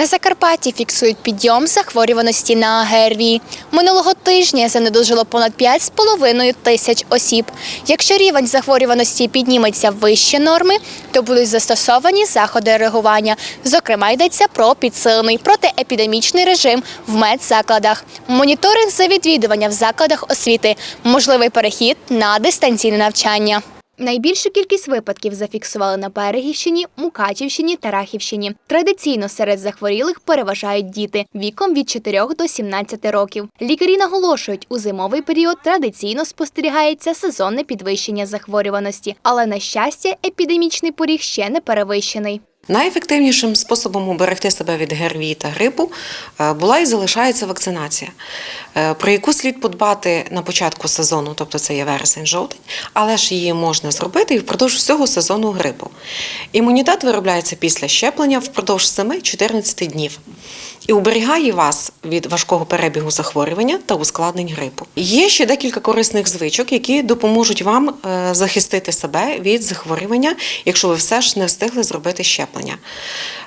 На Закарпатті фіксують підйом захворюваності на ГРВІ. Минулого тижня занедужило понад 5,5 тисяч осіб. Якщо рівень захворюваності підніметься вище норми, то будуть застосовані заходи реагування. Зокрема, йдеться про підсилений протиепідемічний режим в медзакладах, моніторинг за відвідування в закладах освіти, можливий перехід на дистанційне навчання. Найбільшу кількість випадків зафіксували на Берегівщині, Мукачівщині та Рахівщині. Традиційно серед захворілих переважають діти віком від 4 до 17 років. Лікарі наголошують, у зимовий період традиційно спостерігається сезонне підвищення захворюваності, але на щастя, епідемічний поріг ще не перевищений. Найефективнішим способом уберегти себе від ГРВІ та грипу е, була і залишається вакцинація, е, про яку слід подбати на початку сезону, тобто це є вересень-жовтень, але ж її можна зробити і впродовж всього сезону грипу. Імунітет виробляється після щеплення впродовж 7-14 днів і уберігає вас від важкого перебігу захворювання та ускладнень грипу. Є ще декілька корисних звичок, які допоможуть вам е, захистити себе від захворювання, якщо ви все ж не встигли зробити щеплення.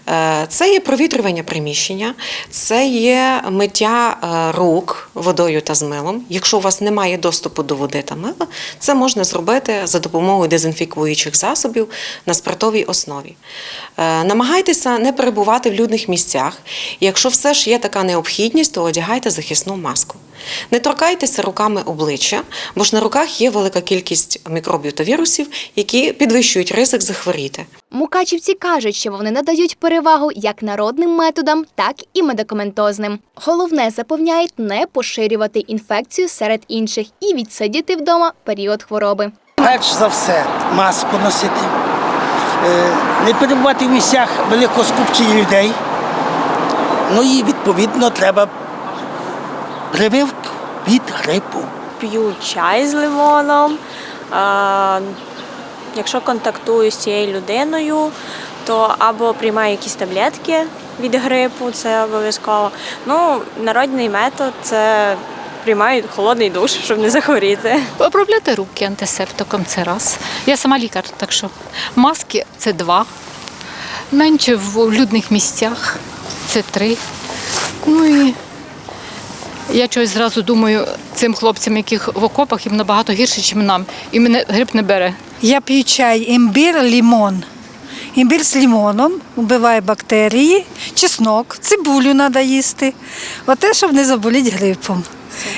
Е, Це є провітрювання приміщення, це є миття е, рук водою та з милом. Якщо у вас немає доступу до води та мила, це можна зробити за допомогою дезінфікуючих засобів на спиртовій основі. Е, Намагайтеся не перебувати в людних місцях. Якщо все ж є така необхідність, то одягайте захисну маску. Не торкайтеся руками обличчя, бо ж на руках є велика кількість мікробів та вірусів, які підвищують ризик захворіти. Мукачівці кажуть, що вони надають перевагу як народним методам, так і медикаментозним. Головне запевняють не поширювати інфекцію серед інших і відсидіти вдома період хвороби. Перш за все, маску носити, е, не перебувати в місцях великого скупчення людей. Ну і відповідно треба прививку від грипу. п'ю чай з лимоном. А, якщо контактую з цією людиною, то або приймаю якісь таблетки від грипу, це обов'язково. Ну, народний метод це приймаю холодний душ, щоб не захворіти. Обробляти руки антисептиком це раз. Я сама лікар, так що маски це два. Менше в людних місцях це три. Ну і я чогось зразу думаю, цим хлопцям, яких в окопах їм набагато гірше, ніж нам. І мене грип не бере. Я п'ю чай імбир, лимон. Імбир з лимоном вбиває бактерії, чеснок, цибулю треба їсти. Оте, щоб не заболіти грипом.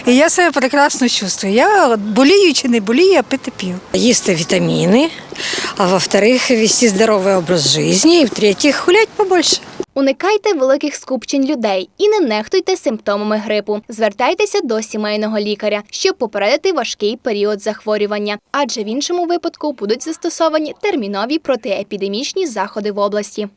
І я себе прекрасно чувствую. Я болію чи не болію, а пити п'ю. Їсти вітаміни, а во-вторых, вести здоровий образ життя, і в-третіх, гулять побольше. Уникайте великих скупчень людей і не нехтуйте симптомами грипу. Звертайтеся до сімейного лікаря, щоб попередити важкий період захворювання, адже в іншому випадку будуть застосовані термінові протиепідемічні заходи в області.